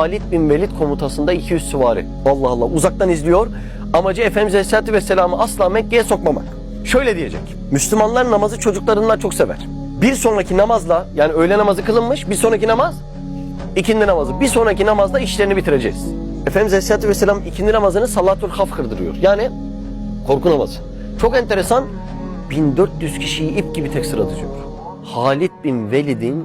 Halid bin Velid komutasında 200 süvari. Allah Allah uzaktan izliyor. Amacı Efendimiz Aleyhisselatü Vesselam'ı asla Mekke'ye sokmamak. Şöyle diyecek. Müslümanlar namazı çocuklarından çok sever. Bir sonraki namazla yani öğle namazı kılınmış bir sonraki namaz ikindi namazı. Bir sonraki namazda işlerini bitireceğiz. Efendimiz Aleyhisselatü Vesselam ikindi namazını salatul haf kırdırıyor. Yani korku namazı. Çok enteresan 1400 kişiyi ip gibi tek sırada diyor. Halid bin Velid'in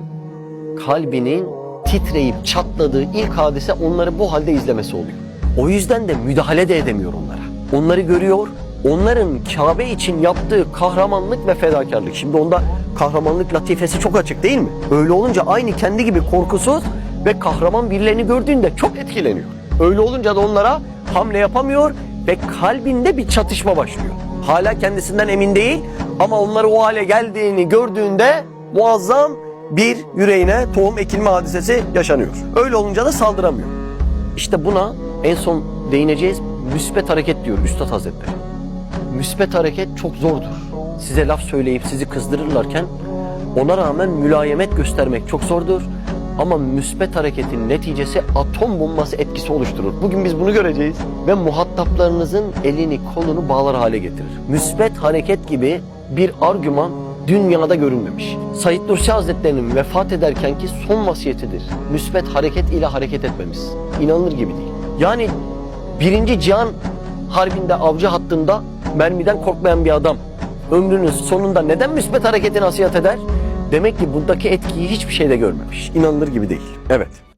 kalbinin titreyip çatladığı ilk hadise onları bu halde izlemesi oluyor. O yüzden de müdahale de edemiyor onlara. Onları görüyor, onların Kabe için yaptığı kahramanlık ve fedakarlık. Şimdi onda kahramanlık latifesi çok açık değil mi? Öyle olunca aynı kendi gibi korkusuz ve kahraman birilerini gördüğünde çok etkileniyor. Öyle olunca da onlara hamle yapamıyor ve kalbinde bir çatışma başlıyor. Hala kendisinden emin değil ama onları o hale geldiğini gördüğünde muazzam bir yüreğine tohum ekilme hadisesi yaşanıyor. Öyle olunca da saldıramıyor. İşte buna en son değineceğiz. Müspet hareket diyor Üstad Hazretleri. Müspet hareket çok zordur. Size laf söyleyip sizi kızdırırlarken ona rağmen mülayemet göstermek çok zordur. Ama müspet hareketin neticesi atom bombası etkisi oluşturur. Bugün biz bunu göreceğiz. Ve muhataplarınızın elini kolunu bağlar hale getirir. Müspet hareket gibi bir argüman dünyada görülmemiş. Said Nursi Hazretleri'nin vefat ederkenki son vasiyetidir. Müspet hareket ile hareket etmemiz. İnanılır gibi değil. Yani birinci cihan harbinde avcı hattında mermiden korkmayan bir adam ömrünün sonunda neden müspet hareketi nasihat eder? Demek ki bundaki etkiyi hiçbir şeyde görmemiş. İnanılır gibi değil. Evet.